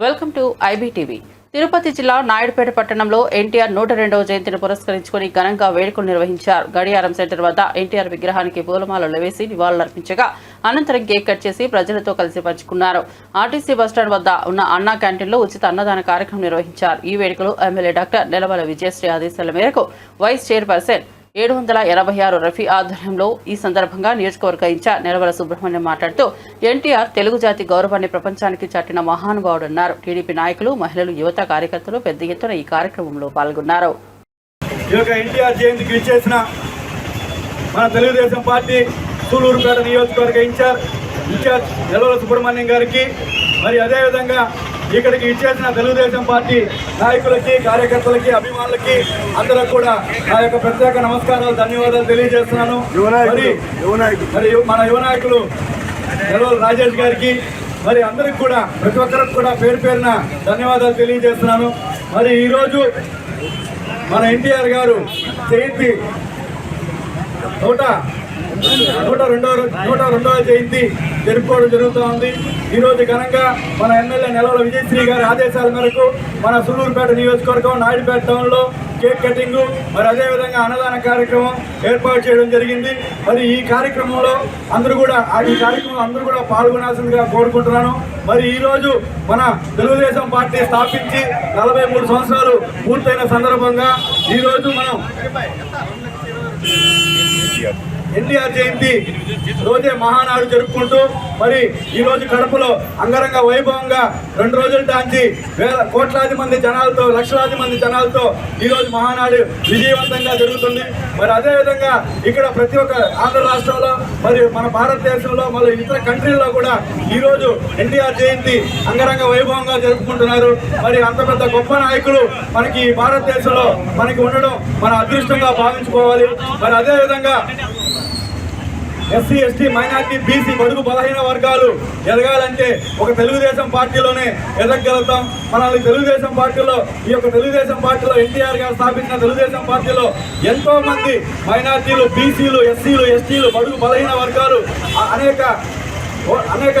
Welcome to IBTV. Tirupati జిల్లా నాయుడుపేట పట్టణంలో ఎన్టీఆర్ నూట రెండవ జయంతిని పురస్కరించుకుని ఘనంగా వేడుకలు నిర్వహించారు. గడియారం సెంటర్ వద్ద ఎన్టీఆర్ విగ్రహానికి పూలమాలలు వేసి నివాళులర్పించగా అనంతరం కేక్ కట్ చేసి ప్రజలతో కలిసి పంచుకున్నారు. ఆర్టీసీ బస్టాండ్ వద్ద ఉన్న అన్నా క్యాంటీన్లో ఉచిత అన్నదాన కార్యక్రమం నిర్వహించారు. ఈ వేడుకలు ఎమ్మెల్యే డాక్టర్ నెలవల విజయశ్రీ ఆదేశాల మేరకు వైస్ చైర్పర్సన్ ఏడు వందల ఎనభై ఆరు రఫీ ఆధ్వర్యంలో ఈ సందర్భంగా నియోజకవర్గ ఇన్ఛార్జ్ నెలవల సుబ్రహ్మణ్యం మాట్లాడుతూ ఎన్టీఆర్ తెలుగు జాతి గౌరవాన్ని ప్రపంచానికి చాటిన మహానుభావుడన్నారు టీడీపీ నాయకులు మహిళలు యువత కార్యకర్తలు పెద్ద ఎత్తున ఈ కార్యక్రమంలో పాల్గొన్నారు. ఈ యొక్క ఎన్టీఆర్ మన తెలుగుదేశం పార్టీ సూలూరుపేట నియోజకవర్గ ఇన్ఛార్జ్ ఇన్ఛార్జ్ నెలవల సుబ్రహ్మణ్యం గారికి మరి అదేవిధంగా ఇక్కడికి ఇచ్చేసిన తెలుగుదేశం పార్టీ నాయకులకి కార్యకర్తలకి అభిమానులకి అందరూ కూడా నా యొక్క ప్రత్యేక నమస్కారాలు ధన్యవాదాలు తెలియజేస్తున్నాను. మరి మరి మన యువ నాయకులు రాజేష్ గారికి మరి అందరికి కూడా ప్రతి ఒక్కరికి కూడా పేరు పేరున ధన్యవాదాలు తెలియజేస్తున్నాను. మరి ఈరోజు మన ఎన్టీఆర్ గారు జయంతి నూట నూట రెండవ నూట రెండవ జయంతి జరుపుకోవడం జరుగుతూ ఉంది. ఈరోజు ఘనంగా మన ఎమ్మెల్యే నెలవల విజయశ్రీ గారి ఆదేశాల మేరకు మన సులూరుపేట నియోజకవర్గం నాయుడుపేట టౌన్లో కేక్ కటింగ్ మరి అదేవిధంగా అన్నదాన కార్యక్రమం ఏర్పాటు చేయడం జరిగింది. మరి ఈ కార్యక్రమంలో అందరూ కూడా ఆ ఈ కార్యక్రమంలో అందరూ కూడా పాల్గొనాల్సిందిగా కోరుకుంటున్నాను. మరి ఈరోజు మన తెలుగుదేశం పార్టీ స్థాపించి నలభై మూడు సంవత్సరాలు పూర్తయిన సందర్భంగా ఈరోజు మనం ఎన్టీఆర్ జయంతి రోజే మహానాడు జరుపుకుంటూ మరి ఈ రోజు కడపలో అంగరంగ వైభవంగా రెండు రోజుల టాంచి వేల కోట్లాది మంది జనాలతో లక్షలాది మంది జనాలతో ఈ రోజు మహానాడు విజయవంతంగా జరుగుతుంది. మరి అదేవిధంగా ఇక్కడ ప్రతి ఒక్క ఆంధ్ర రాష్ట్రంలో మరి మన భారతదేశంలో మరి ఇతర కంట్రీల్లో కూడా ఈ రోజు ఎన్టీఆర్ జయంతి అంగరంగ వైభవంగా జరుపుకుంటున్నారు. మరి అంత పెద్ద గొప్ప నాయకులు మనకి ఈ భారతదేశంలో మనకి ఉండడం మన అదృష్టంగా భావించుకోవాలి. మరి అదేవిధంగా ఎస్సీ ఎస్టీ మైనార్టీ బీసీ బడుగు బలహీన వర్గాలు ఎదగాలంటే ఒక తెలుగుదేశం పార్టీలోనే ఎదగలుగుతాం మనల్ని తెలుగుదేశం పార్టీలో ఈ యొక్క తెలుగుదేశం పార్టీలో ఎన్టీఆర్ గారు స్థాపించిన తెలుగుదేశం పార్టీలో ఎంతో మంది మైనార్టీలు బీసీలు ఎస్సీలు ఎస్టీలు బడుగు బలహీన వర్గాలు అనేక అనేక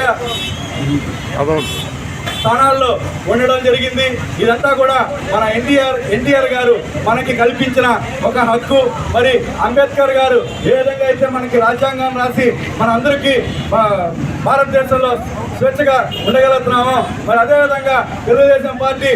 స్థానాల్లో ఉండడం జరిగింది. ఇదంతా కూడా మన ఎన్టీఆర్ ఎన్టీఆర్ గారు మనకి కల్పించిన ఒక హక్కు. మరి అంబేద్కర్ గారు ఏ విధంగా అయితే మనకి రాజ్యాంగం రాసి మన అందరికీ భారతదేశంలో స్వేచ్ఛగా ఉండగలుగుతున్నామో మరి అదేవిధంగా తెలుగుదేశం పార్టీ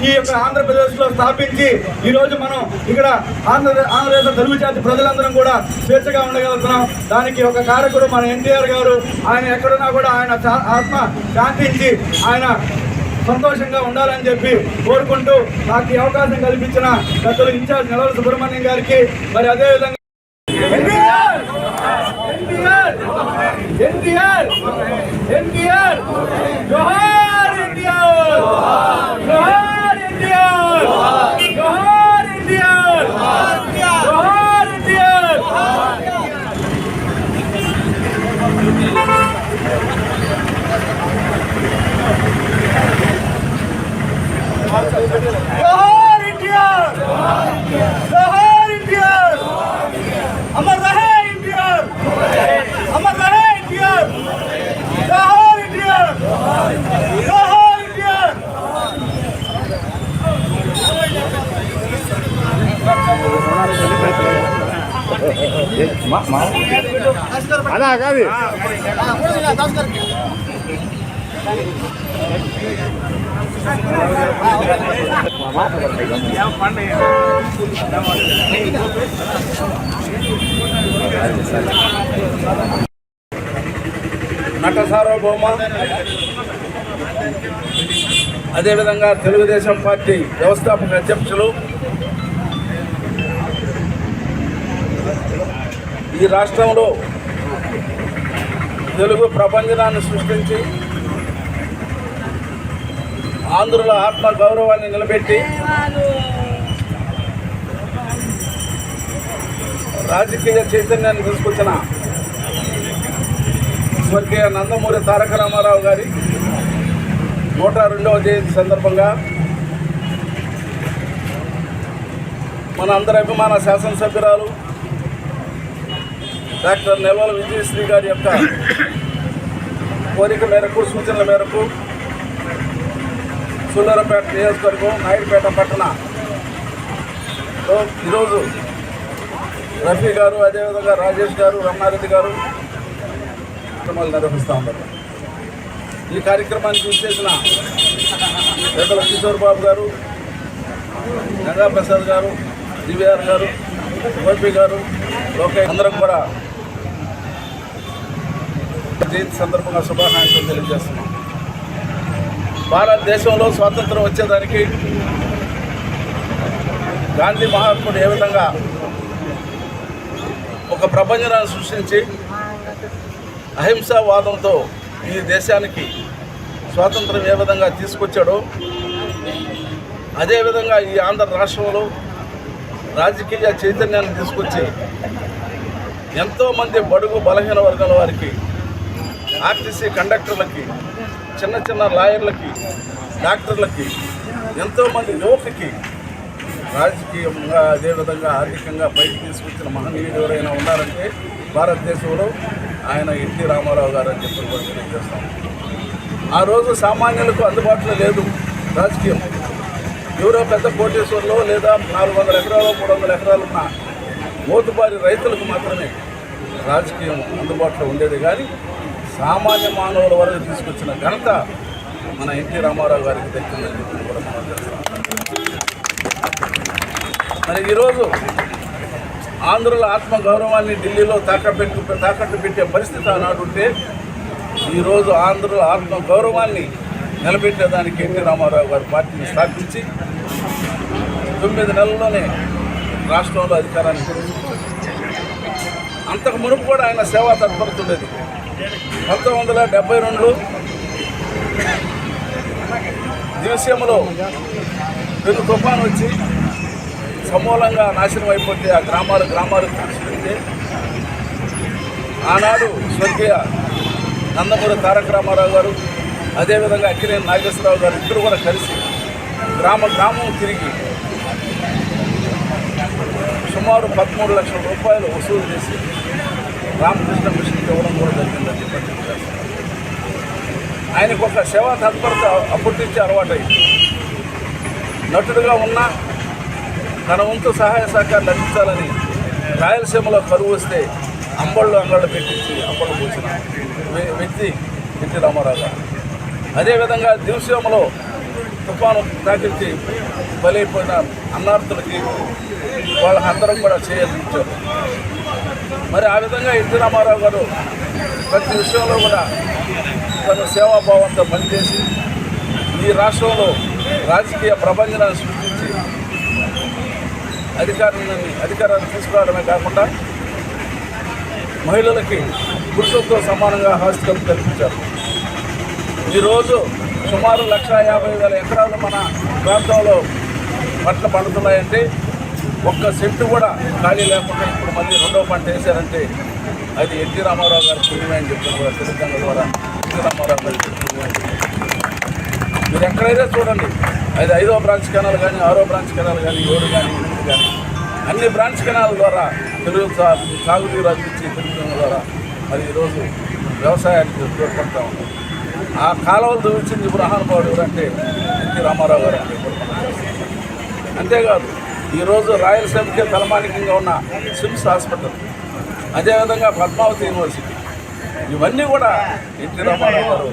ఈ యొక్క ఆంధ్రప్రదేశ్లో స్థాపించి ఈ రోజు మనం ఇక్కడ ఆంధ్ర ఆంధ్రదేశ తెలుగు జాతి ప్రజలందరం కూడా స్వేచ్ఛగా ఉండగలుగుతున్నాం. దానికి ఒక కారకుడు మన ఎన్టీఆర్ గారు ఆయన ఎక్కడున్నా కూడా ఆయన చా- ఆత్మ శాంతించి ఆయన సంతోషంగా ఉండాలని చెప్పి కోరుకుంటూ నాకు ఈ అవకాశం కల్పించిన పెద్దలు ఇన్ఛార్జ్ నెలవల సుబ్రహ్మణ్యం గారికి మరి అదేవిధంగా ఎన్టీఆర్! ఎన్టీఆర్! ఎన్టీఆర్! ఎన్టీఆర్! జోహార్ ఎన్టీఆర్ జోహార్ ఎన్టీఆర్ జోహార్ ఎన్టీఆర్ జోహార్ ఎన్టీఆర్ జోహార్ ఎన్టీఆర్ నట సార్వభౌమ అదేవిధంగా తెలుగుదేశం పార్టీ వ్యవస్థాపక అధ్యక్షులు. ఈ రాష్ట్రంలో తెలుగు ప్రపంచనాన్ని సృష్టించి ఆంధ్రుల ఆత్మ గౌరవాన్ని నిలబెట్టి రాజకీయ చైతన్యాన్ని తీసుకొచ్చిన స్వర్గీయ నందమూరి తారక రామారావు గారి నూట రెండవ జయంతి సందర్భంగా మన అందరి అభిమాన శాసనసభ్యురాలు డాక్టర్ నెలవల విజయశ్రీ గారి యొక్క కోరిక మేరకు సూచనల మేరకు సూళ్ళూరుపేట నియోజకవర్గం నాయుడుపేట పట్టణ. ఈరోజు రఫీ గారు అదేవిధంగా రాజేష్ గారు రమణారెడ్డి గారు కార్యక్రమాలు నిర్వహిస్తూ ఉన్నారు. ఈ కార్యక్రమాన్ని చూసేసిన పెద్దల కిషోర్ బాబు గారు గంగాప్రసాద్ గారు డివిఆర్ గారు ఓపీ గారు లోకేష్ అందరం కూడా జయంతి సందర్భంగా శుభాకాంక్షలు తెలియజేస్తున్నాం. భారతదేశంలో స్వాతంత్రం వచ్చేదానికి గాంధీ మహాత్ముడు ఏ విధంగా ఒక ప్రపంచనాన్ని సృష్టించి అహింసావాదంతో ఈ దేశానికి స్వాతంత్రం ఏ విధంగా తీసుకొచ్చాడో అదేవిధంగా ఈ ఆంధ్ర రాష్ట్రంలో రాజకీయ చైతన్యాన్ని తీసుకొచ్చి ఎంతోమంది బడుగు బలహీన వర్గాల వారికి ఆర్టీసీ కండక్టర్లకి చిన్న చిన్న లాయర్లకి డాక్టర్లకి ఎంతోమంది యువతకి రాజకీయంగా అదేవిధంగా ఆర్థికంగా పైకి తీసుకొచ్చిన మహనీయుడు ఎవరైనా ఉన్నారంటే భారతదేశంలో ఆయన ఎన్టీ రామారావు గారు అని చెప్పి కూడా తెలియజేస్తాం. ఆ రోజు సామాన్యులకు అందుబాటులో లేదు రాజకీయం. ఎవరో పెద్ద కోటేశ్వర్లో లేదా నాలుగు వందల ఎకరాలు మూడు వందల ఎకరాలు ఉన్న మోతుబారి రైతులకు మాత్రమే రాజకీయం అందుబాటులో ఉండేది. కానీ సామాన్య మానవుల వరకు తీసుకొచ్చిన ఘనత మన ఎన్టీ రామారావు గారికి దక్కిందని చెప్పి కూడా మనం మరి ఈరోజు ఆంధ్రుల ఆత్మ గౌరవాన్ని ఢిల్లీలో తాకట్టు తాకట్టు పెట్టే పరిస్థితి ఆనాడు ఉంటే ఈరోజు ఆంధ్రుల ఆత్మ గౌరవాన్ని నిలబెట్టేదానికి ఎన్టీ రామారావు గారు పార్టీని స్థాపించి తొమ్మిది నెలల్లోనే రాష్ట్రంలో అధికారాన్ని అంతకు మునుపు కూడా ఆయన సేవా తత్పరత ఉండేది. పంతొమ్మిది వందల డెబ్బై రెండులో దివసీమలో పెను తుఫాను వచ్చి సమూలంగా నాశనం అయిపోతే ఆ గ్రామాలు గ్రామాలు తీసుకుంటే ఆనాడు స్వర్గీయ నందమూరి తారక రామారావు గారు అదేవిధంగా అక్కినేని నాగేశ్వరరావు గారు ఇద్దరు కూడా కలిసి గ్రామ గ్రామం తిరిగి సుమారు పదమూడు లక్షల రూపాయలు వసూలు చేసి రామకృష్ణ మిషన్కి ఇవ్వడం కూడా జరిగిందని చెప్పి ఆయనకు ఒక సేవా తత్పరత అప్పటి నుంచి అలవాటైంది. నటుడుగా ఉన్న తన వంతు సహాయ సహకారాలు అందించాలని రాయలసీమలో కరువు వస్తే అంబళ్ళు అంగళ్ళు పెట్టించి అంబళ్ళు పోసిన వ్యక్తి ఎన్టీ రామారావు గారు. అదేవిధంగా దివసీమలో తుఫాను తాకించి బలైపోయిన అన్నార్థులకి వాళ్ళకందరం కూడా చేయాలించారు మరి ఆ విధంగా ఎన్టీ రామారావు గారు ప్రతి విషయంలో కూడా తన సేవాభావంతో పనిచేసి ఈ రాష్ట్రంలో రాజకీయ ప్రపంచనాన్ని సృష్టించి అధికారాన్ని అధికారాన్ని తీసుకురావడమే కాకుండా మహిళలకి పురుషులతో సమానంగా హాస్టల్ కల్పించారు. ఈరోజు సుమారు లక్ష యాభై వేల ఎకరాలు మన ప్రాంతంలో పంటలు పండుతున్నాయంటే ఒక్క సెంటు కూడా ఖాళీ లేకుండా ఇప్పుడు మళ్ళీ రెండో పంట వేశారంటే అది ఎన్టీ రామారావు గారు పుణ్యమే అని చెప్పిన కూడా తెలంగాణ ద్వారా ఎన్టీ రామారావు గారు పుణ్యమే మీరు ఎక్కడైనా చూడండి. అది ఐదో బ్రాంచ్ కెనాల్ కానీ ఆరో బ్రాంచ్ కెనాల్ కానీ ఏడు కానీ ఎనిమిది కానీ అన్ని బ్రాంచ్ కెనాల్ ద్వారా తెలుగు సాగునీరు అందించి తెలుగు ద్వారా మరి ఈరోజు వ్యవసాయానికి తోడ్పడతా ఉన్నాం ఆ కాలువలు చూపించింది ఇప్పుడు మహానుభావుడు ఎవరంటే ఎన్టీ రామారావు గారు అంతేకాదు ఈరోజు రాయలసీమకే తలమానికంగా ఉన్న సిమ్స్ హాస్పిటల్ అదేవిధంగా పద్మావతి యూనివర్సిటీ. ఇవన్నీ కూడా ఎన్టీ రామారావు గారు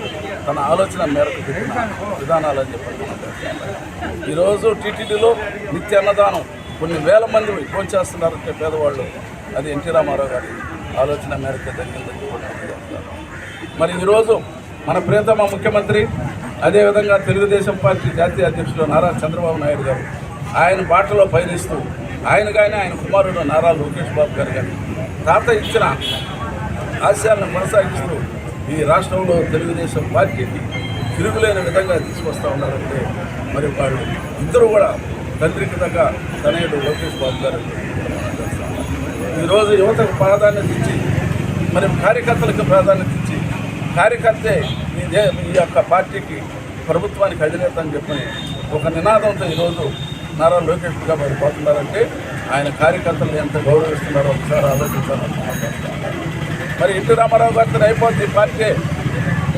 తన ఆలోచన మేరకు పెట్టిన విధానాలు అని చెప్పారు ఈరోజు టీటీడీలో నిత్య అన్నదానం కొన్ని వేల మంది ఫోన్ చేస్తున్నారంటే పేదవాళ్ళు అది ఎన్టీ రామారావు గారి ఆలోచన మేరకు జరిగిందని చెప్పి మరి ఈరోజు మన ప్రియతమ ముఖ్యమంత్రి అదేవిధంగా తెలుగుదేశం పార్టీ జాతీయ అధ్యక్షులు నారా చంద్రబాబు నాయుడు గారు ఆయన బాటలో పయనిస్తూ ఆయన కానీ ఆయన కుమారుడు నారా లోకేష్ బాబు గారు కానీ తాత ఇచ్చిన ఆశయాలను కొనసాగిస్తూ ఈ రాష్ట్రంలో తెలుగుదేశం పార్టీకి తిరుగులేని విధంగా తీసుకొస్తా ఉన్నారంటే మరి వాళ్ళు ఇద్దరు కూడా తండ్రికి తగ్గ తనయుడు లోకేష్ బాబు గారు ఈరోజు యువతకు ప్రాధాన్యత ఇచ్చి మరి కార్యకర్తలకు ప్రాధాన్యత ఇచ్చి కార్యకర్తే ఈ దే ఈ యొక్క పార్టీకి ప్రభుత్వానికి అధినేత అని చెప్పని ఒక నినాదంతో ఈరోజు నారా లోకేష్ గారు మరి పోతున్నారంటే ఆయన కార్యకర్తలు ఎంత గౌరవిస్తున్నారో ఒకసారి ఆలోచించాలని మరి ఎన్టీ రామారావు గారితో అయిపోద్ది పార్టీ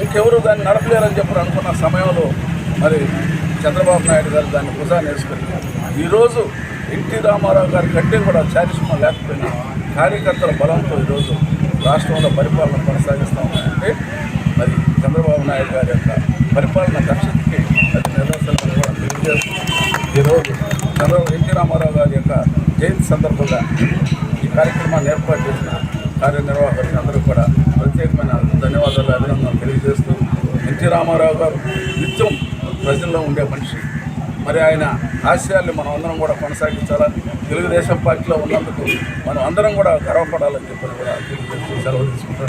ఇంకెవరు దాన్ని నడపలేరని చెప్పి అనుకున్న సమయంలో మరి చంద్రబాబు నాయుడు గారు దాన్ని భుజాన్ని నేర్చుకున్నారు. ఈరోజు ఎన్టీ రామారావు గారి కంటే కూడా చారిష్మా లేకపోయినా కార్యకర్తల బలంతో ఈరోజు రాష్ట్రంలో పరిపాలన కొనసాగిస్తామంటే మరి చంద్రబాబు నాయుడు గారి యొక్క పరిపాలన దక్షతకి అది నిదర్శనం కూడా తెలియజేస్తుంది ఈరోజు చంద్రబాబు ఎన్టీ రామారావు గారి యొక్క జయంతి సందర్భంగా ఈ కార్యక్రమాన్ని ఏర్పాటు చేసిన కార్యనిర్వాహకులు అందరూ కూడా ప్రత్యేకమైన ధన్యవాదాలు అభినందనలు తెలియజేస్తూ ఎన్టీ రామారావు గారు నిత్యం ప్రజల్లో ఉండే మనిషి. మరి ఆయన ఆశయాల్ని మనం అందరం కూడా కొనసాగించాలని తెలుగుదేశం పార్టీలో ఉన్నందుకు మనం అందరం కూడా గర్వపడాలని చెప్పి కూడా తెలియజేస్తూ సెలవు తీసుకుంటాం